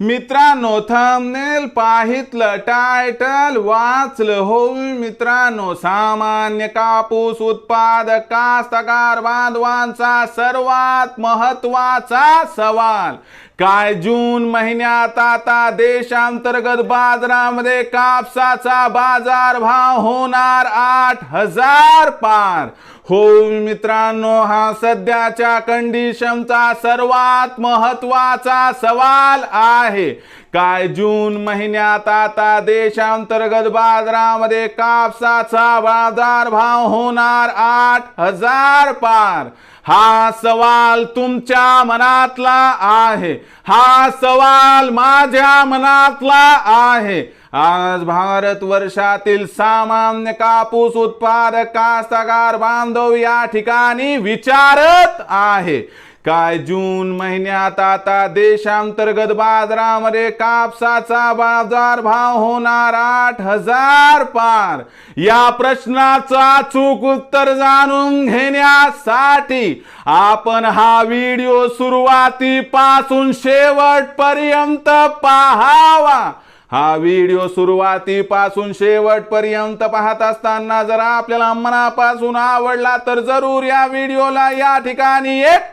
मित्रांनो thumbnail पाहितलं title वाचलं होईल मित्रांनो सामान्य कापूस उत्पादक कास्तकार बांधवांचा सर्वात महत्त्वाचा सवाल काय जून महिन्यात आता देशांतर्गत बाजारामध्ये कापसाचा बाजार भाव होणार आठ हजार पार. हो मित्रांनो हा सध्याच्या कंडिशनचा सर्वात महत्त्वाचा सवाल आहे. काय जून महिन्यात आता देशांतर्गत बाजारामध्ये कापसाचा बाजार भाव होणार आठ हजार पार. हा सवाल तुमच्या मनातला आहे. हा सवाल माझ्या मनातला आहे. आज भारत वर्षातील सामान्य कापूस उत्पादक कास्तकार बांधव या ठिकाणी विचारत आहे. काय जून महिन्यात आता देशांतर्गत बाजारामध्ये कापसाचा बाजार भाव होणार आठ हजार पार. या प्रश्नाचा अचूक उत्तर जाणून घेण्यासाठी आपण हा व्हिडिओ सुरुवातीपासून शेवटपर्यंत पाहावा. हा व्हिडिओ सुरुवातीपासून शेवटपर्यंत पाहत असताना जर आपल्याला मनापासून आवडला तर जरूर या व्हिडिओला या ठिकाणी एक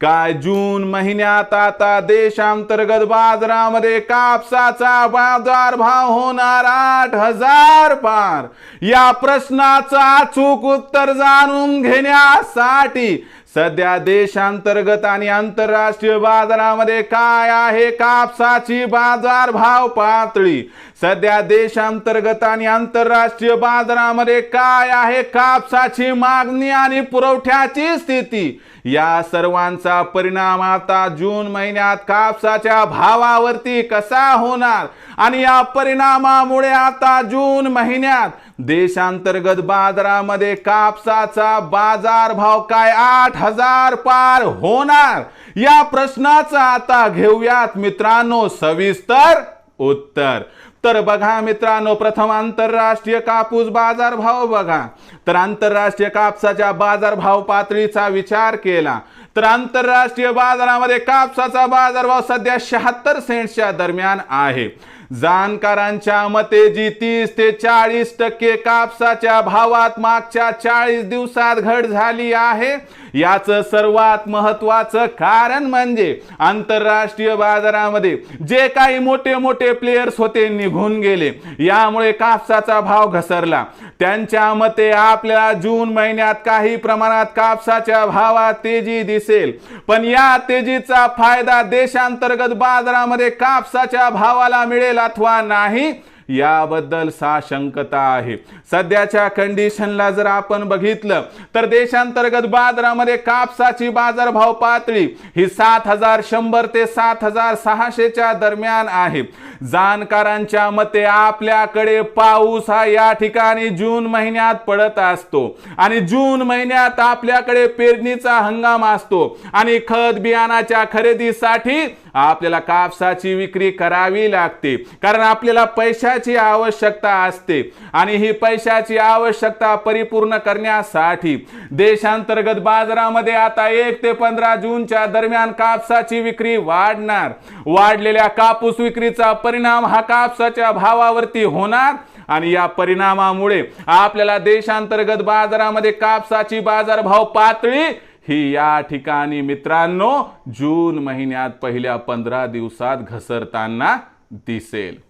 काय जून महिन्यात आता देशांतर्गत बाजारामध्ये कापसाचा बाजार भाव होणार आठ हजार पार. या प्रश्नाचं अचूक उत्तर जाणून घेण्यासाठी सध्या देशांतर्गत आणि आंतरराष्ट्रीय बाजारामध्ये काय आहे? कापसाची बाजार भाव पातळी. सध्या देशांतर्गत आणि आंतरराष्ट्रीय बाजारामध्ये काय आहे? कापसाची मागणी आणि पुरवठ्याची स्थिती. या सर्वांचा परिणाम आता जून महिन्यात कापसाच्या भावावरती कसा होणार? आणि या परिणामामुळे आता जून महिन्यात देशांतर्गत बाजारामध्ये कापसाचा बाजार भाव काय आठ हजार पार होणार? या प्रश्नाचा आता घेऊयात मित्रांनो सविस्तर उत्तर. तर बघा मित्रांनो प्रथम आंतरराष्ट्रीय कापूस बाजार भाव बघा. तर आंतरराष्ट्रीय कापसाच्या बाजारभाव पातळीचा विचार केला. तर आंतरराष्ट्रीय बाजारामध्ये कापसाचा बाजारभाव सध्या शहात्तर सेंट्सच्या दरम्यान आहे. जाणकारांच्या मते जी तीस ते चाळीस टक्के कापसाच्या भावात मागच्या चाळीस दिवसात घट झाली आहे. याचं सर्वात महत्वाचं कारण म्हणजे आंतरराष्ट्रीय बाजारामध्ये जे काही मोठे मोठे प्लेयर्स होते निघून गेले. यामुळे कापसाचा भाव घसरला. त्यांच्या मते आपल्याला जून महिन्यात काही प्रमाणात कापसाच्या भावात तेजी दिसेल. पण या तेजीचा फायदा देशांतर्गत बाजारामध्ये कापसाच्या भावाला मिळेल अथवा नाही याबद्दल साशंकता आहे. सध्याच्या कंडिशनला जर आपण बघितलं तर देशांतर्गत बाजारामध्ये कापसाची बाजारभाव पातळी ही सात हजार शंभर ते सात हजार सहाशेच्या दरम्यान आहे. जाणकारांच्या मते आपल्याकडे पाऊस हा या ठिकाणी जून महिन्यात पडत असतो आणि जून महिन्यात आपल्याकडे पेरणीचा हंगाम असतो आणि खत बियाणाच्या खरेदीसाठी आपल्याला कापसाची विक्री करावी लागते. कारण आपल्याला पैशाची आवश्यकता असते. आणि ही पैशाची आवश्यकता परिपूर्ण करण्यासाठी देशांतर्गत बाजारामध्ये आता एक ते पंधरा जूनच्या दरम्यान कापसाची विक्री वाढणार. वाढलेल्या कापूस विक्रीचा परिणाम हा कापसाच्या भावावरती होणार. आणि या परिणामामुळे आपल्याला देशांतर्गत बाजारामध्ये कापसाची बाजारभाव पातळी ही या ठिकाणी मित्रांनो जून महिन्यात पहिल्या पंधरा दिवसात घसरताना दिसेल.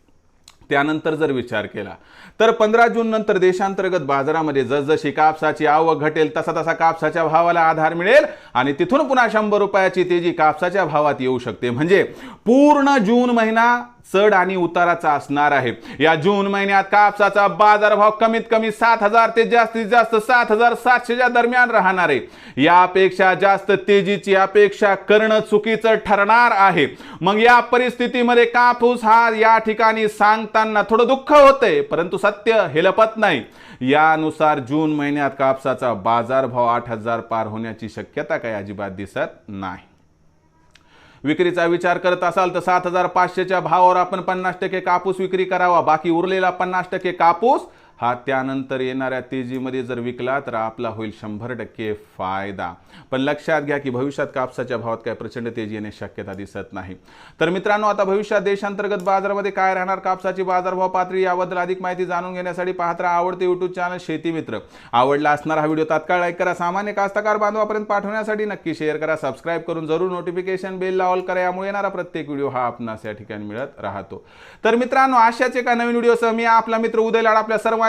त्यानंतर जर विचार केला तर पंधरा जून नंतर देशांतर्गत बाजारामध्ये जसजशी कापसाची आवक घटेल तसा तसा कापसाच्या भावाला आधार मिळेल आणि तिथून पुन्हा शंभर रुपयाची तेजी कापसाच्या भावात येऊ शकते. म्हणजे पूर्ण जून महिना चढ आणि उताराचा असणार आहे. या जून महिन्यात कापसाचा बाजारभाव कमीत कमी सात हजार ते जास्तीत जास्त सात हजार सातशेच्या दरम्यान राहणार आहे. यापेक्षा जास्त तेजीची अपेक्षा करणं चुकीचं ठरणार आहे. मग या परिस्थितीमध्ये कापूस हा या ठिकाणी सांगताना थोडं दुःख होतंय परंतु सत्य हे लपत नाही. यानुसार जून महिन्यात कापसाचा बाजारभाव आठ हजार पार होण्याची शक्यता काही अजिबात दिसत नाही. विक्रीचा विचार करत असाल तर सात हजार पाचशेच्या भावावर आपण पन्नास टक्के कापूस विक्री करावा. बाकी उरलेला पन्नास टक्के कापूस हा त्यानंतर येणाऱ्या तेजीमध्ये जर विकला तर आपला होईल शंभर टक्के फायदा. पण लक्षात घ्या की भविष्यात कापसाच्या भावात काय प्रचंड तेजी येण्याची शक्यता दिसत नाही. तर मित्रांनो आता भविष्यात देशांतर्गत बाजारामध्ये काय राहणार? कापसाची बाजारभाव पातळी याबद्दल अधिक माहिती जाणून घेण्यासाठी पाहत राहा आवडते युट्यूब चॅनल शेती मित्र. आवडला असणारा हा व्हिडिओ तात्काळ लाईक करा. सामान्य कास्तकार बांधवापर्यंत पाठवण्यासाठी नक्की शेअर करा. सबस्क्राईब करून जरूर नोटिफिकेशन बेलला ऑल करा. यामुळे येणारा प्रत्येक व्हिडिओ हा आपणास या ठिकाणी मिळत राहतो. तर मित्रांनो अशाच एका नवीन व्हिडिओसह मी आपला मित्र उदय लाड आपल्या